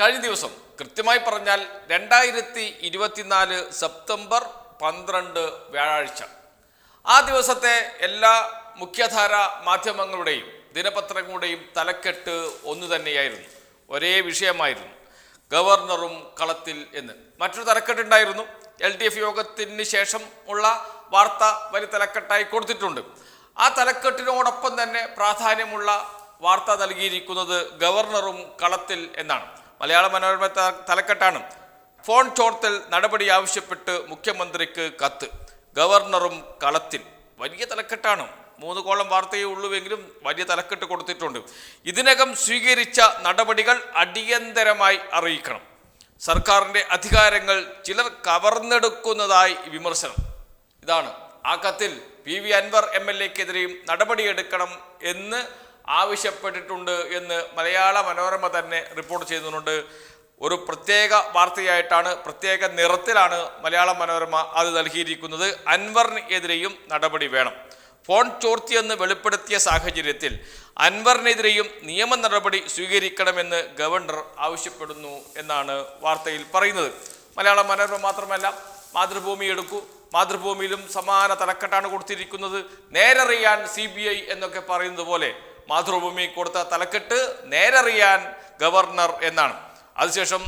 കഴിഞ്ഞ ദിവസം കൃത്യമായി പറഞ്ഞാൽ രണ്ടായിരത്തി ഇരുപത്തിനാല് സെപ്റ്റംബർ പന്ത്രണ്ട് വ്യാഴാഴ്ച. ആ ദിവസത്തെ എല്ലാ മുഖ്യധാര മാധ്യമങ്ങളുടെയും ദിനപത്രങ്ങളുടെയും തലക്കെട്ട് ഒന്നു തന്നെയായിരുന്നു. ഒരേ വിഷയമായിരുന്നു. ഗവർണറും കളത്തിൽ എന്ന്. മറ്റൊരു തലക്കെട്ടുണ്ടായിരുന്നു. എൽ ഡി എഫ് യോഗത്തിന് ശേഷം ഉള്ള വാർത്ത വലിയ തലക്കെട്ടായി കൊടുത്തിട്ടുണ്ട്. ആ തലക്കെട്ടിനോടൊപ്പം തന്നെ പ്രാധാന്യമുള്ള വാർത്ത നൽകിയിരിക്കുന്നത് ഗവർണറും കളത്തിൽ എന്നാണ്. മലയാള മനോരമ തലക്കെട്ടാണ്. ഫോൺ ചോർത്തൽ നടപടി ആവശ്യപ്പെട്ട് മുഖ്യമന്ത്രിക്ക് കത്ത്. ഗവർണറും കളത്തിൽ. വലിയ തലക്കെട്ടാണ്. മൂന്ന് കോളം വാർത്തയേ ഉള്ളൂവെങ്കിലും വലിയ തലക്കെട്ട് കൊടുത്തിട്ടുണ്ട്. ഇതിനകം സ്വീകരിച്ച നടപടികൾ അടിയന്തരമായി അറിയിക്കണം. സർക്കാരിന്റെ അധികാരങ്ങൾ ചിലർ കവർന്നെടുക്കുന്നതായി വിമർശനം. ഇതാണ്. ആ കത്തിൽ P V Anvar M L എക്കെതിരെയും നടപടിയെടുക്കണം എന്ന് ആവശ്യപ്പെട്ടിട്ടുണ്ട് എന്ന് മലയാള മനോരമ തന്നെ റിപ്പോർട്ട് ചെയ്യുന്നുണ്ട് ഒരു പ്രത്യേക വാർത്തയായിട്ടാണ് പ്രത്യേക നിറത്തിലാണ് മലയാള മനോരമ അത് നൽകിയിരിക്കുന്നത്. അൻവറിനെതിരെയും നടപടി വേണം. ഫോൺ ചോർത്തിയെന്ന് വെളിപ്പെടുത്തിയ സാഹചര്യത്തിൽ അൻവറിനെതിരെയും നിയമ നടപടി സ്വീകരിക്കണമെന്ന് ഗവർണർ ആവശ്യപ്പെടുന്നു എന്നാണ് വാർത്തയിൽ പറയുന്നത്. മലയാള മനോരമ മാത്രമല്ല മാതൃഭൂമി എടുക്കൂ. മാതൃഭൂമിയിലും സമാന തലക്കെട്ടാണ് കൊടുത്തിരിക്കുന്നത്. നേരറിയാൻ സി ബി ഐ എന്നൊക്കെ പറയുന്നത് പോലെ മാതൃഭൂമി കൊടുത്ത തലക്കെട്ട് നേരറിയാൻ ഗവർണർ എന്നാണ്. അതിനുശേഷം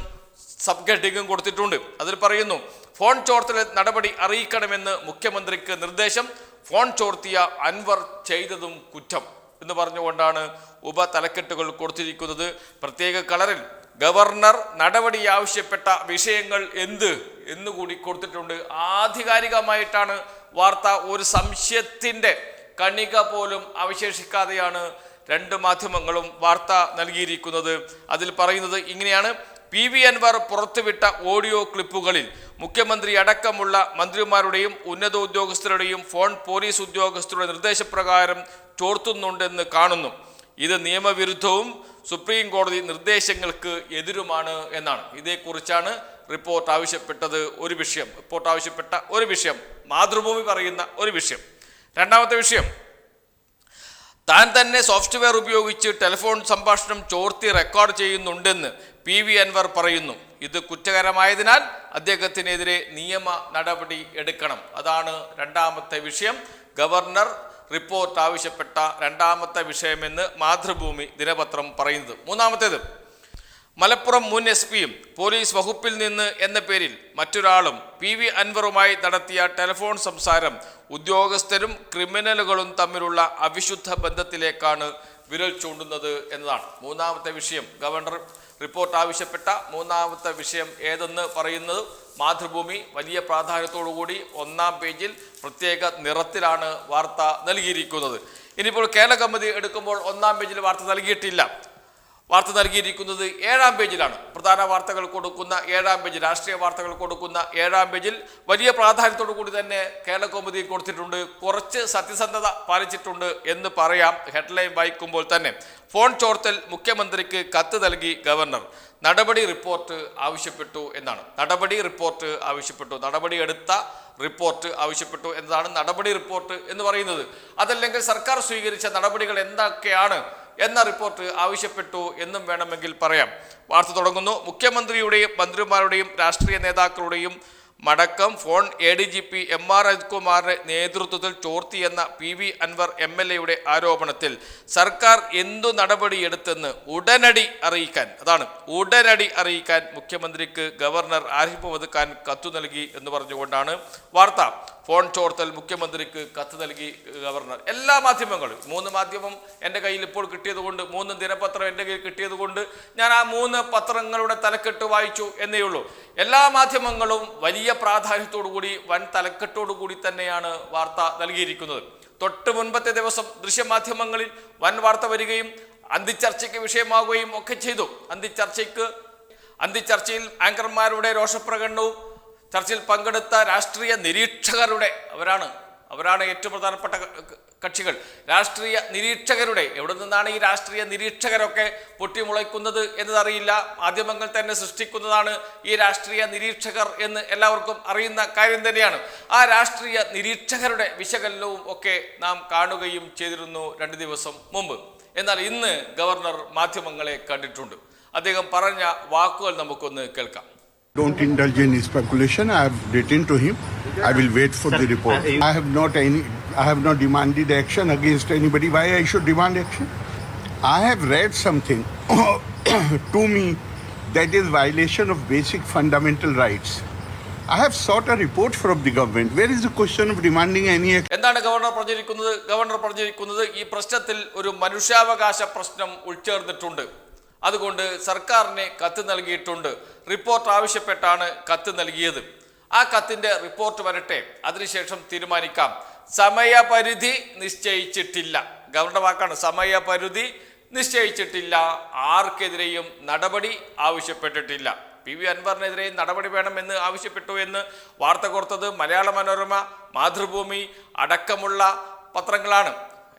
സബ് ഹെഡിങ്ങും കൊടുത്തിട്ടുണ്ട്. അതിൽ പറയുന്നു ഫോൺ ചോർത്തൽ നടപടി അറിയിക്കണമെന്ന് മുഖ്യമന്ത്രിക്ക് നിർദ്ദേശം ഫോൺ ചോർത്തിയ അൻവർ ചെയ്തതും കുറ്റം എന്ന് പറഞ്ഞുകൊണ്ടാണ് ഉപ തലക്കെട്ടുകൾ കൊടുത്തിരിക്കുന്നത്. പ്രത്യേക കളറിൽ ഗവർണർ നടപടി ആവശ്യപ്പെട്ട വിഷയങ്ങൾ എന്ത് എന്നുകൂടി കൊടുത്തിട്ടുണ്ട്. ആധികാരികമായിട്ടാണ് വാർത്ത ഒരു സംശയത്തിന്റെ കണിക പോലും അവശേഷിക്കാതെയാണ് രണ്ട് മാധ്യമങ്ങളും വാർത്ത നൽകിയിരിക്കുന്നത്. അതിൽ പറയുന്നത് ഇങ്ങനെയാണ്. പി വി അൻവർ പുറത്തുവിട്ട ഓഡിയോ ക്ലിപ്പുകളിൽ മുഖ്യമന്ത്രി അടക്കമുള്ള മന്ത്രിമാരുടെയും ഉന്നത ഉദ്യോഗസ്ഥരുടെയും ഫോൺ പോലീസ് ഉദ്യോഗസ്ഥരുടെ നിർദ്ദേശപ്രകാരം ചോർത്തുന്നുണ്ടെന്ന് കാണുന്നു. ഇത് നിയമവിരുദ്ധവും സുപ്രീം കോടതി നിർദ്ദേശങ്ങൾക്ക് എതിരുമാണ് എന്നാണ്. ഇതേക്കുറിച്ചാണ് റിപ്പോർട്ട് ആവശ്യപ്പെട്ടത് ഒരു വിഷയം. റിപ്പോർട്ട് ആവശ്യപ്പെട്ട ഒരു വിഷയം. മാതൃഭൂമി പറയുന്ന ഒരു വിഷയം. രണ്ടാമത്തെ വിഷയം. താൻ തന്നെ സോഫ്റ്റ്വെയർ ഉപയോഗിച്ച് ടെലിഫോൺ സംഭാഷണം ചോർത്തി റെക്കോർഡ് ചെയ്യുന്നുണ്ടെന്ന് പി വി അൻവർ പറയുന്നു. ഇത് കുറ്റകരമായതിനാൽ അദ്ദേഹത്തിനെതിരെ നിയമ നടപടി എടുക്കണം. അതാണ് രണ്ടാമത്തെ വിഷയം. ഗവർണർ റിപ്പോർട്ട് ആവശ്യപ്പെട്ട രണ്ടാമത്തെ വിഷയമെന്ന് മാതൃഭൂമി ദിനപത്രം പറയുന്നത്. മൂന്നാമത്തേത് മലപ്പുറം മുൻ എസ് പിയും പോലീസ് വകുപ്പിൽ നിന്ന് എന്ന പേരിൽ മറ്റൊരാളും പി വി അൻവറുമായി നടത്തിയ ടെലിഫോൺ സംസാരം ഉദ്യോഗസ്ഥരും ക്രിമിനലുകളും തമ്മിലുള്ള അവിശുദ്ധ ബന്ധത്തിലേക്കാണ് വിരൽ ചൂണ്ടുന്നത് എന്നതാണ്. മൂന്നാമത്തെ വിഷയം ഗവർണർ റിപ്പോർട്ട് ആവശ്യപ്പെട്ട മൂന്നാമത്തെ വിഷയം ഏതെന്ന് പറയുന്നത് മാതൃഭൂമി വലിയ പ്രാധാന്യത്തോടുകൂടി ഒന്നാം പേജിൽ പ്രത്യേക നിറത്തിലാണ് വാർത്ത നൽകിയിരിക്കുന്നത്. ഇനിയിപ്പോൾ കേരള കമ്മിതി എടുക്കുമ്പോൾ ഒന്നാം പേജിൽ വാർത്ത നൽകിയിട്ടില്ല. വാർത്ത നൽകിയിരിക്കുന്നത് ഏഴാം പേജിലാണ്. പ്രധാന വാർത്തകൾ കൊടുക്കുന്ന ഏഴാം പേജ് രാഷ്ട്രീയ വാർത്തകൾ കൊടുക്കുന്ന ഏഴാം പേജിൽ വലിയ പ്രാധാന്യത്തോടു കൂടി തന്നെ കേരള കൊടുത്തിട്ടുണ്ട്. കുറച്ച് സത്യസന്ധത പാലിച്ചിട്ടുണ്ട് എന്ന് പറയാം. ഹെഡ്ലൈൻ വായിക്കുമ്പോൾ തന്നെ ഫോൺ ചോർത്തൽ മുഖ്യമന്ത്രിക്ക് കത്ത് നൽകി ഗവർണർ. നടപടി റിപ്പോർട്ട് ആവശ്യപ്പെട്ടു എന്നാണ്. നടപടി റിപ്പോർട്ട് ആവശ്യപ്പെട്ടു. നടപടി എടുത്ത റിപ്പോർട്ട് ആവശ്യപ്പെട്ടു എന്നതാണ് നടപടി റിപ്പോർട്ട് എന്ന് പറയുന്നത്. അതല്ലെങ്കിൽ സർക്കാർ സ്വീകരിച്ച നടപടികൾ എന്തൊക്കെയാണ് എന്ന റിപ്പോർട്ട് ആവശ്യപ്പെട്ടു എന്നും വേണമെങ്കിൽ പറയാം. വാർത്ത തുടങ്ങുന്നു. മുഖ്യമന്ത്രിയുടെയും മന്ത്രിമാരുടെയും രാഷ്ട്രീയ നേതാക്കളുടെയും മടക്കം. Phone A D G P M R അജിത്കുമാറിന്റെ നേതൃത്വത്തിൽ ചോർത്തിയെന്ന P V Anvar M L എയുടെ ആരോപണത്തിൽ സർക്കാർ എന്തു നടപടിയെടുത്തെന്ന് ഉടനടി അറിയിക്കാൻ അതാണ് ഉടനടി അറിയിക്കാൻ മുഖ്യമന്ത്രിക്ക് ഗവർണർ ആരിഫ് ഖാൻ കത്തു നൽകി എന്ന് പറഞ്ഞുകൊണ്ടാണ് വാർത്ത. ഫോൺ ചോർത്തൽ മുഖ്യമന്ത്രിക്ക് കത്ത് നൽകി ഗവർണർ. എല്ലാ മാധ്യമങ്ങളും. മൂന്ന് മാധ്യമം എന്റെ കയ്യിൽ ഇപ്പോൾ കിട്ടിയതുകൊണ്ട് മൂന്ന് ദിനപത്രം എന്റെ കയ്യിൽ കിട്ടിയതുകൊണ്ട് ഞാൻ ആ മൂന്ന് പത്രങ്ങളുടെ തലക്കെട്ട് വായിച്ചു എന്നേ ഉള്ളൂ. എല്ലാ മാധ്യമങ്ങളും വലിയ പ്രാധാന്യത്തോടു കൂടി വൻ തലക്കെട്ടോടു കൂടി തന്നെയാണ് വാർത്ത നൽകിയിരിക്കുന്നത്. തൊട്ട് മുൻപത്തെ ദിവസം ദൃശ്യമാധ്യമങ്ങളിൽ വൻ വാർത്ത വരികയും അന്തിച്ചർച്ചയ്ക്ക് വിഷയമാവുകയും ഒക്കെ ചെയ്തു. അന്തിച്ചർച്ചയ്ക്ക് അന്തിച്ചർച്ചയിൽ ആങ്കർമാരുടെ രോഷപ്രകടനവും ചർച്ചയിൽ പങ്കെടുത്ത രാഷ്ട്രീയ നിരീക്ഷകരുടെ അവരാണ് അവരാണ് ഏറ്റവും പ്രധാനപ്പെട്ട കക്ഷികൾ. രാഷ്ട്രീയ നിരീക്ഷകരുടെ എവിടെ നിന്നാണ് ഈ രാഷ്ട്രീയ നിരീക്ഷകരൊക്കെ പൊട്ടിമുളയ്ക്കുന്നത് എന്നതറിയില്ല. മാധ്യമങ്ങൾ തന്നെ സൃഷ്ടിക്കുന്നതാണ് ഈ രാഷ്ട്രീയ നിരീക്ഷകർ എന്ന് എല്ലാവർക്കും അറിയുന്ന കാര്യം തന്നെയാണ്. ആ രാഷ്ട്രീയ നിരീക്ഷകരുടെ വിശകലനവും ഒക്കെ നാം കാണുകയും ചെയ്തിരുന്നു രണ്ട് ദിവസം മുമ്പ്. എന്നാൽ ഇന്ന് ഗവർണർ മാധ്യമങ്ങളെ കണ്ടിട്ടുണ്ട്. അദ്ദേഹം പറഞ്ഞ വാക്കുകൾ നമുക്കൊന്ന് കേൾക്കാം. Don't indulge in speculation. I have written to him. I will wait for Sir, the report. I have not any. I have not demanded action against anybody. Why I should demand action? I have read something to me that is violation of basic fundamental rights. I have sought a report from the government. Where is the question of demanding any action? എന്താണ് governor പറഞ്ഞിരിക്കുന്നത് governor പറഞ്ഞിരിക്കുന്നത് ഈ പ്രശ്നത്തിൽ ഒരു മനുഷ്യാവകാശ പ്രശ്നം ഉൾച്ചേർന്നിട്ടുണ്ട് അതുകൊണ്ട് സർക്കാരിന് കത്ത് നൽകിയിട്ടുണ്ട്. റിപ്പോർട്ട് ആവശ്യപ്പെട്ടാണ് കത്ത് നൽകിയത്. ആ കത്തിന്റെ റിപ്പോർട്ട് വരട്ടെ. അതിനുശേഷം തീരുമാനിക്കാം. സമയപരിധി നിശ്ചയിച്ചിട്ടില്ല. ഗവർണർ വാക്കാണ് സമയപരിധി നിശ്ചയിച്ചിട്ടില്ല. ആർക്കെതിരെയും നടപടി ആവശ്യപ്പെട്ടിട്ടില്ല. പി വി അൻവറിനെതിരെ നടപടി വേണമെന്ന് ആവശ്യപ്പെട്ടു എന്ന് വാർത്ത കൊടുത്തത് മലയാള മനോരമ മാതൃഭൂമി അടക്കമുള്ള പത്രങ്ങളാണ്.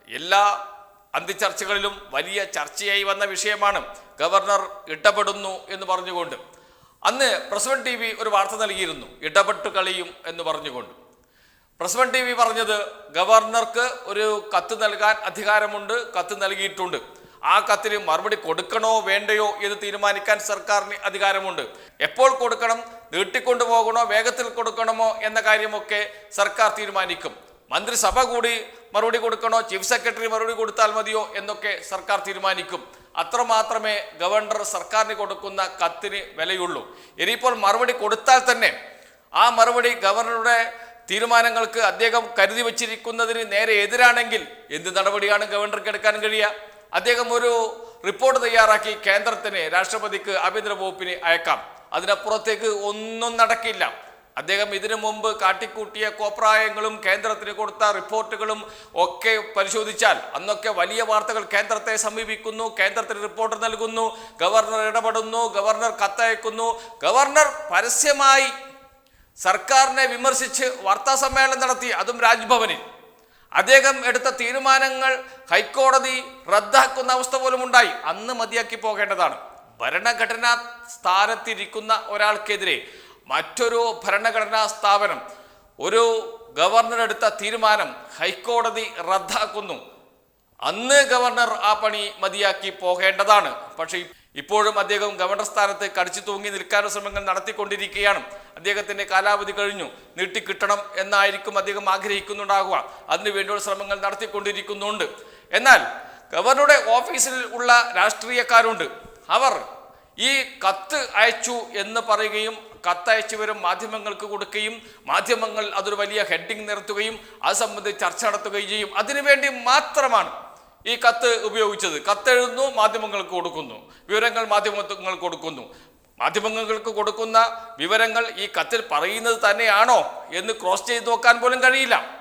എല്ലാ അന്തിച്ചർച്ചകളിലും വലിയ ചർച്ചയായി വന്ന വിഷയമാണ് ഗവർണർ ഇടപെടുന്നു എന്ന് പറഞ്ഞുകൊണ്ട്. അന്ന് പ്രസിഡന്റ് ടി വി ഒരു വാർത്ത നൽകിയിരുന്നു ഇടപെട്ട് കളിയും എന്ന് പറഞ്ഞുകൊണ്ട്. പ്രസിഡന്റ് ടി വി പറഞ്ഞത് ഗവർണർക്ക് ഒരു കത്ത് നൽകാൻ അധികാരമുണ്ട് കത്ത് നൽകിയിട്ടുണ്ട്. ആ കത്തിന് മറുപടി കൊടുക്കണോ വേണ്ടയോ എന്ന് തീരുമാനിക്കാൻ സർക്കാരിന് അധികാരമുണ്ട്. എപ്പോൾ കൊടുക്കണം നീട്ടിക്കൊണ്ടു പോകണോ വേഗത്തിൽ കൊടുക്കണമോ എന്ന കാര്യമൊക്കെ സർക്കാർ തീരുമാനിക്കും. മന്ത്രിസഭ കൂടി മറുപടി കൊടുക്കണോ? ചീഫ് സെക്രട്ടറി മറുപടി കൊടുത്താൽ മതിയോ? എന്നൊക്കെ സർക്കാർ തീരുമാനിക്കും. അത്രമാത്രമേ ഗവർണർ സർക്കാരിന് കൊടുക്കുന്ന കത്തിന് വിലയുള്ളൂ. ഇനിയിപ്പോൾ മറുപടി കൊടുത്താൽ തന്നെ ആ മറുപടി ഗവർണറുടെ തീരുമാനങ്ങൾക്ക് അദ്ദേഹം കരുതി വച്ചിരിക്കുന്നതിന് നേരെ എതിരാണെങ്കിൽ എന്ത് നടപടിയാണ് ഗവർണർക്ക് എടുക്കാൻ കഴിയുക? അദ്ദേഹം ഒരു റിപ്പോർട്ട് തയ്യാറാക്കി കേന്ദ്രത്തിന് രാഷ്ട്രപതിക്ക് ആഭ്യന്തര വകുപ്പിന് അയക്കാം. അതിനപ്പുറത്തേക്ക് ഒന്നും നടക്കില്ല. അദ്ദേഹം ഇതിനു മുമ്പ് കാട്ടിക്കൂട്ടിയ കോപ്രായങ്ങളും കേന്ദ്രത്തിന് കൊടുത്ത റിപ്പോർട്ടുകളും ഒക്കെ പരിശോധിച്ചാൽ അന്നൊക്കെ വലിയ വാർത്തകൾ കേന്ദ്രത്തെ സമീപിക്കുന്നു കേന്ദ്രത്തിന് റിപ്പോർട്ട് നൽകുന്നു ഗവർണർ ഇടപെടുന്നു ഗവർണർ കത്തയക്കുന്നു. ഗവർണർ പരസ്യമായി സർക്കാരിനെ വിമർശിച്ച് വാർത്താ സമ്മേളനം നടത്തി അതും രാജ്ഭവനിൽ. അദ്ദേഹം എടുത്ത തീരുമാനങ്ങൾ ഹൈക്കോടതി റദ്ദാക്കുന്ന അവസ്ഥ പോലും ഉണ്ടായി. അന്ന് മതിയാക്കി പോകേണ്ടതാണ്. ഭരണഘടനാ സ്ഥാനത്തിരിക്കുന്ന ഒരാൾക്കെതിരെ മറ്റൊരു ഭരണഘടനാ സ്ഥാപനം ഒരു ഗവർണർ എടുത്ത തീരുമാനം ഹൈക്കോടതി റദ്ദാക്കുന്നു. അന്ന് ഗവർണർ ആ പണി മതിയാക്കി പോകേണ്ടതാണ്. പക്ഷേ ഇപ്പോഴും അദ്ദേഹം ഗവർണർ സ്ഥാനത്ത് കടിച്ചു തൂങ്ങി നിൽക്കാനുള്ള ശ്രമങ്ങൾ നടത്തിക്കൊണ്ടിരിക്കുകയാണ്. അദ്ദേഹത്തിന്റെ കാലാവധി കഴിഞ്ഞു. നീട്ടിക്കിട്ടണം എന്നായിരിക്കും അദ്ദേഹം ആഗ്രഹിക്കുന്നുണ്ടാകുക അതിനുവേണ്ടിയുള്ള ശ്രമങ്ങൾ നടത്തിക്കൊണ്ടിരിക്കുന്നുണ്ട്. എന്നാൽ ഗവർണറുടെ ഓഫീസിൽ ഉള്ള രാഷ്ട്രീയക്കാരുണ്ട്. അവർ ഈ കത്ത് അയച്ചു എന്ന് പറയുകയും കത്തയച്ചവരും മാധ്യമങ്ങൾക്ക് കൊടുക്കുകയും മാധ്യമങ്ങൾ അതൊരു വലിയ ഹെഡിങ് നിർത്തുകയും അത് സംബന്ധിച്ച് ചർച്ച നടത്തുകയും ചെയ്യും. അതിനുവേണ്ടി മാത്രമാണ് ഈ കത്ത് ഉപയോഗിച്ചത്. കത്തെഴുതുന്നു മാധ്യമങ്ങൾക്ക് കൊടുക്കുന്നു. വിവരങ്ങൾ മാധ്യമങ്ങൾക്ക് കൊടുക്കുന്നു. മാധ്യമങ്ങൾക്ക് കൊടുക്കുന്ന വിവരങ്ങൾ ഈ കത്തിൽ പറയുന്നത് തന്നെയാണോ എന്ന് ക്രോസ് ചെയ്ത് നോക്കാൻ പോലും കഴിയില്ല.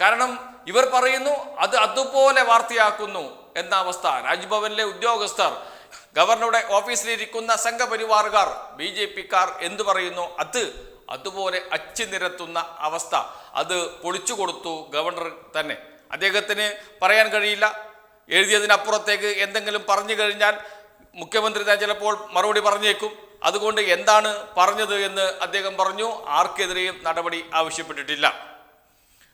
കാരണം ഇവർ പറയുന്നു അത് അതുപോലെ വാർത്തയാക്കുന്നു എന്ന അവസ്ഥ. രാജ്ഭവനിലെ ഉദ്യോഗസ്ഥർ ഗവർണറുടെ ഓഫീസിലിരിക്കുന്ന സംഘപരിവാറുകാർ ബി ജെ പിക്കാർ എന്തു പറയുന്നു? അത് അതുപോലെ അച്ചു നിരത്തുന്ന അവസ്ഥ. അത് പൊളിച്ചു കൊടുത്തു ഗവർണർ തന്നെ. അദ്ദേഹത്തിന് പറയാൻ കഴിയില്ല. എഴുതിയതിനപ്പുറത്തേക്ക് എന്തെങ്കിലും പറഞ്ഞു കഴിഞ്ഞാൽ മുഖ്യമന്ത്രി തന്നെ ചിലപ്പോൾ മറുപടി പറഞ്ഞേക്കും. അതുകൊണ്ട് എന്താണ് പറഞ്ഞത് എന്ന് അദ്ദേഹം പറഞ്ഞു. ആർക്കെതിരെയും നടപടി ആവശ്യപ്പെട്ടിട്ടില്ല.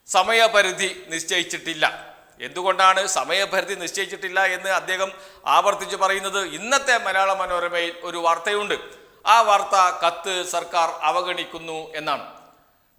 സമയപരിധി നിശ്ചയിച്ചിട്ടില്ല. എന്തുകൊണ്ടാണ് സമയപരിധി നിശ്ചയിച്ചിട്ടില്ല എന്ന് അദ്ദേഹം ആവർത്തിച്ച് പറയുന്നത്? ഇന്നത്തെ മലയാള മനോരമയിൽ ഒരു വാർത്തയുണ്ട്. ആ വാർത്ത കത്ത് സർക്കാർ അവഗണിക്കുന്നു എന്നാണ്.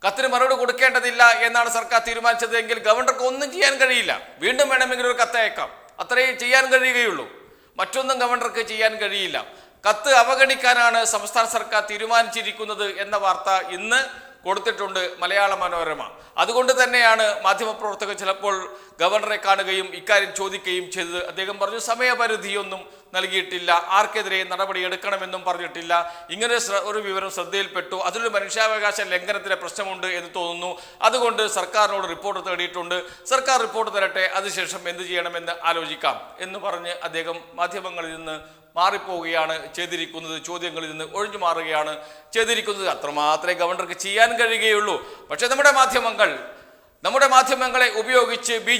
കത്തിന് മറുപടി കൊടുക്കേണ്ടതില്ല എന്നാണ് സർക്കാർ തീരുമാനിച്ചത് എങ്കിൽ ഗവർണർക്ക് ഒന്നും ചെയ്യാൻ കഴിയില്ല. വീണ്ടും വേണമെങ്കിൽ ഒരു കത്ത് അയക്കാം. അത്രയും ചെയ്യാൻ കഴിയുകയുള്ളൂ. മറ്റൊന്നും ഗവർണർക്ക് ചെയ്യാൻ കഴിയില്ല. കത്ത് അവഗണിക്കാനാണ് സംസ്ഥാന സർക്കാർ തീരുമാനിച്ചിരിക്കുന്നത് എന്ന വാർത്ത ഇന്ന് കൊടുത്തിട്ടുണ്ട് മലയാള മനോരമ. അതുകൊണ്ട് തന്നെയാണ് മാധ്യമപ്രവർത്തകർ ചിലപ്പോൾ ഗവർണറെ കാണുകയും ഇക്കാര്യം ചോദിക്കുകയും ചെയ്തത്. അദ്ദേഹം പറഞ്ഞു സമയപരിധിയൊന്നും നൽകിയിട്ടില്ല. ആർക്കെതിരെ നടപടി എടുക്കണമെന്നും പറഞ്ഞിട്ടില്ല. ഇങ്ങനെ ഒരു വിവരം ശ്രദ്ധയിൽപ്പെട്ടു. അതിലൊരു മനുഷ്യാവകാശ ലംഘനത്തിലെ പ്രശ്നമുണ്ട് എന്ന് തോന്നുന്നു. അതുകൊണ്ട് സർക്കാരിനോട് റിപ്പോർട്ട് തേടിയിട്ടുണ്ട്. സർക്കാർ റിപ്പോർട്ട് തരട്ടെ അതിനുശേഷം എന്ത് ചെയ്യണമെന്ന് ആലോചിക്കാം എന്ന് പറഞ്ഞ് അദ്ദേഹം മാധ്യമങ്ങളിൽ നിന്ന് മാറിപ്പോവുകയാണ് ചെയ്തിരിക്കുന്നത്. ചോദ്യങ്ങളിൽ നിന്ന് ഒഴിഞ്ഞു മാറുകയാണ് ചെയ്തിരിക്കുന്നത്. അത്രമാത്രമേ ഗവർണർക്ക് ചെയ്യാൻ കഴിയുകയുള്ളൂ. പക്ഷേ നമ്മുടെ മാധ്യമങ്ങൾ നമ്മുടെ മാധ്യമങ്ങളെ ഉപയോഗിച്ച് ബി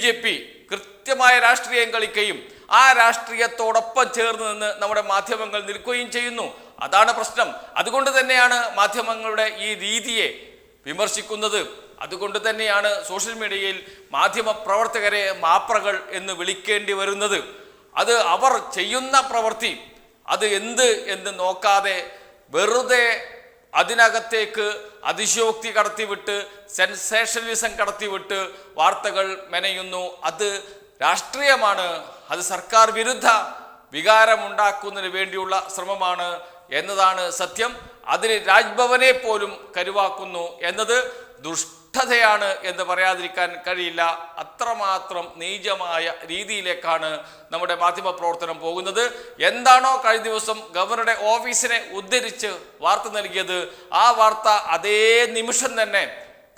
കൃത്യമായ രാഷ്ട്രീയം കളിക്കുകയും ആ രാഷ്ട്രീയത്തോടൊപ്പം ചേർന്ന് നിന്ന് നമ്മുടെ മാധ്യമങ്ങൾ നിൽക്കുകയും ചെയ്യുന്നു. അതാണ് പ്രശ്നം. അതുകൊണ്ട് തന്നെയാണ് മാധ്യമങ്ങളുടെ ഈ രീതിയെ വിമർശിക്കുന്നത്. അതുകൊണ്ട് തന്നെയാണ് സോഷ്യൽ മീഡിയയിൽ മാധ്യമ പ്രവർത്തകരെ മാപ്രകൾ എന്ന് വിളിക്കേണ്ടി വരുന്നത്. അത് അവർ ചെയ്യുന്ന പ്രവൃത്തി അത് എന്ത് എന്ന് നോക്കാതെ വെറുതെ അതിനകത്തേക്ക് അതിശയോക്തി കടത്തിവിട്ട് സെൻസേഷനലിസം കടത്തിവിട്ട് വാർത്തകൾ മെനയുന്നു. അത് രാഷ്ട്രീയമാണ്. അത് സർക്കാർ വിരുദ്ധ വികാരമുണ്ടാക്കുന്നതിന് വേണ്ടിയുള്ള ശ്രമമാണ് എന്നതാണ് സത്യം. അതിന് രാജ്ഭവനെ പോലും കരുവാക്കുന്നു എന്നത് ദുഷ്ടതയാണ് എന്ന് പറയാതിരിക്കാൻ കഴിയില്ല. അത്രമാത്രം നീചമായ രീതിയിലേക്കാണ് നമ്മുടെ മാധ്യമ പ്രവർത്തനം പോകുന്നത്. എന്താണോ കഴിഞ്ഞ ദിവസം ഗവർണറുടെ ഓഫീസിനെ ഉദ്ധരിച്ച് വാർത്ത നൽകിയത്. ആ വാർത്ത അതേ നിമിഷം തന്നെ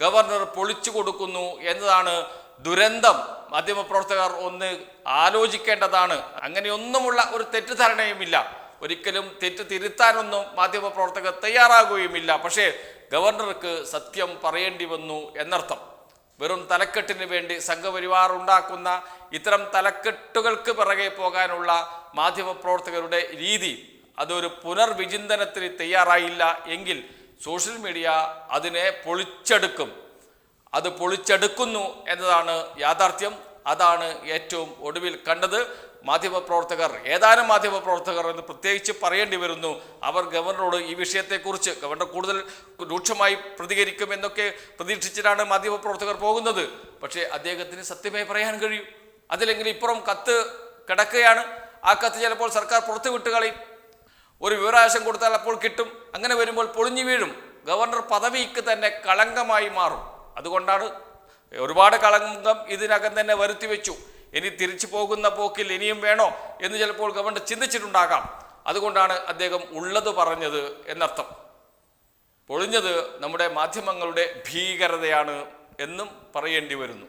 ഗവർണർ പൊളിച്ചു കൊടുക്കുന്നു എന്നതാണ് ദുരന്തം മാധ്യമപ്രവർത്തകർ ഒന്ന് ആലോചിക്കേണ്ടതാണ്. അങ്ങനെയൊന്നുമുള്ള ഒരു തെറ്റിദ്ധാരണയുമില്ല. ഒരിക്കലും തെറ്റ് തിരുത്താനൊന്നും മാധ്യമപ്രവർത്തകർ തയ്യാറാകുകയുമില്ല. പക്ഷേ ഗവർണർക്ക് സത്യം പറയേണ്ടി വന്നു എന്നർത്ഥം. വെറും തലക്കെട്ടിന് വേണ്ടി സംഘപരിവാർ ഉണ്ടാക്കുന്ന ഇത്തരം തലക്കെട്ടുകൾക്ക് പിറകെ പോകാനുള്ള മാധ്യമപ്രവർത്തകരുടെ രീതി അതൊരു പുനർവിചിന്തനത്തിന് തയ്യാറായില്ല എങ്കിൽ സോഷ്യൽ മീഡിയ അതിനെ പൊളിച്ചെടുക്കും. അത് പൊളിച്ചെടുക്കുന്നു എന്നതാണ് യാഥാർത്ഥ്യം. അതാണ് ഏറ്റവും ഒടുവിൽ കണ്ടത്. മാധ്യമപ്രവർത്തകർ ഏതാനും മാധ്യമപ്രവർത്തകർ എന്ന് പ്രത്യേകിച്ച് പറയേണ്ടി വരുന്നു. അവർ ഗവർണറോട് ഈ വിഷയത്തെക്കുറിച്ച് ഗവർണർ കൂടുതൽ രൂക്ഷമായി പ്രതികരിക്കുമെന്നൊക്കെ പ്രതീക്ഷിച്ചിട്ടാണ് മാധ്യമപ്രവർത്തകർ പോകുന്നത്. പക്ഷേ അദ്ദേഹത്തിന് സത്യമേ പറയാൻ കഴിയൂ. അതില്ലെങ്കിൽ ഇപ്പുറം കത്ത് കിടക്കുകയാണ്. ആ കത്ത് ചിലപ്പോൾ സർക്കാർ പുറത്തു വിട്ട് കളയും. ഒരു വിവരാവകാശം കൊടുത്താൽ അപ്പോൾ കിട്ടും. അങ്ങനെ വരുമ്പോൾ പൊളിഞ്ഞു വീഴും. ഗവർണർ പദവിക്ക് തന്നെ കളങ്കമായി മാറും. അതുകൊണ്ടാണ് ഒരുപാട് കളങ്കം ഇതിനകം തന്നെ വരുത്തി വെച്ചു. ഇനി തിരിച്ചു പോകുന്ന പോക്കിൽ ഇനിയും വേണോ എന്ന് ചിലപ്പോൾ ഗവൺമെന്റ് ചിന്തിച്ചിട്ടുണ്ടാകാം. അതുകൊണ്ടാണ് അദ്ദേഹം ഉള്ളത് പറഞ്ഞത് എന്നർത്ഥം. പൊളിഞ്ഞത് നമ്മുടെ മാധ്യമങ്ങളുടെ ഭീകരതയാണ് എന്നും പറയേണ്ടി വരുന്നു.